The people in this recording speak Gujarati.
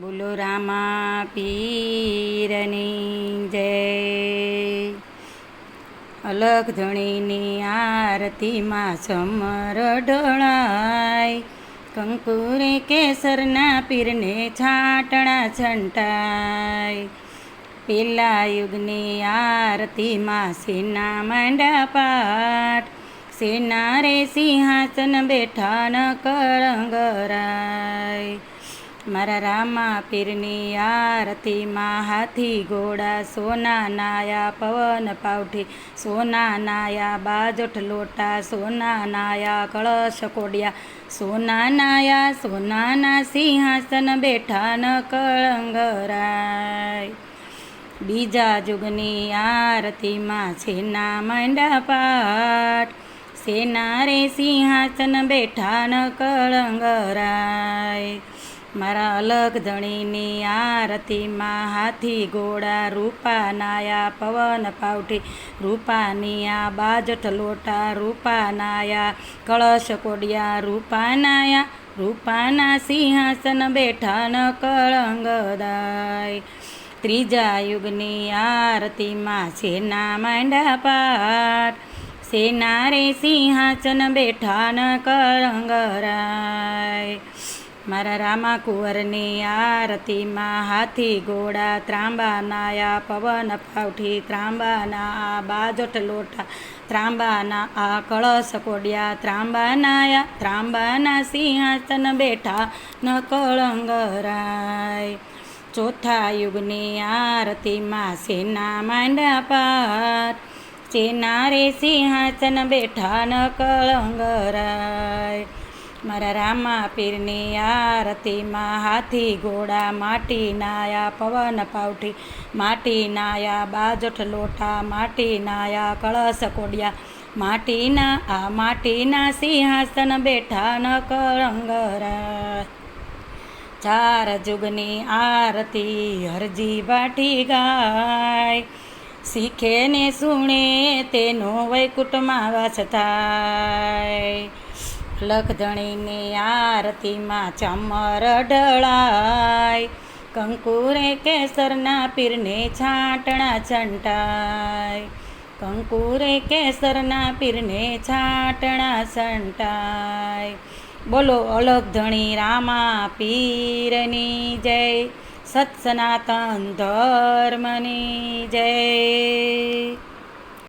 બોલો રામા પીરની જય. અલગ ધણીની આરતીમાં સમર ઢળાય. કંકુરે કેસરના પીરને છાંટણા છંટાય. પેલા યુગની આરતીમાં સેના માંડા પાઠ. સેના રે સિંહાસન બેઠા ન કળંગરાય મારા રામા પીરની આરતીમાં હાથી ઘોડા, સોના નાયા પવન પાવઠી, સોના નાયા બાજોઠ લોટા, સોના નાયા કળશ કોડિયા, સોના નાયા સોનાના સિંહાસન બેઠા ન કળંગરાય. બીજા જુગની આરતીમાં છેના માંડા પાઠ, સેના રે સિંહાસન બેઠા ન કળંગરાય. મારા અલગ ધણીની આરતીમાં હાથી ઘોડા, રૂપા નાયા, પવન પાવઠી, રૂપાની આ બાજઠ લોટા, રૂપા નાયા, કળશ કોડિયા, રૂપા નાયા રૂપાના સિંહાસન બેઠા ન કળંગદાય ત્રીજા યુગની આરતીમાં સેના માંડા પાઠ, સેના રે સિંહાસન બેઠા ન કળંગરાય મારા રામા કુંવરની આરતીમાં હાથી ઘોડા ત્રાંબાના આ પવન પાવઠી ત્રાંબાના આ બાજોઠ લોટા ત્રાંબાના આ કળશ કોડિયા ત્રાંબાના આ ત્રાંબાના સિંહાસન બેઠા ન કળંગરાય ચોથા યુગની આરતીમાં સેના માંડા પાર. સેના રે સિંહાસન બેઠા ન કળંગરાય મારા રામા પીરની આરતીમાં હાથી ઘોડા, માટી નાયા પવન પાવઠી, માટી નાયા બાજઠ લોટા માટી નાયા કળશ કોડિયા, માટીના, આ માટીના સિંહાસન બેઠા ન કળંગરાય ચાર જુગની આરતી હરજી વાટી ગાય શીખે ને સુણે તેનો વૈકુટમાં વાસ થાય. લખધણીની આરતીમાં ચમર ઢળાય. કંકુરે કેસરના પીરને છાંટણા છંટાય. કંકુરે કેસરના પીરને છાંટણા છંટાય. બોલો અલગ ધણી રામા પીરની જય. સત્સનાતન ધર્મની જય.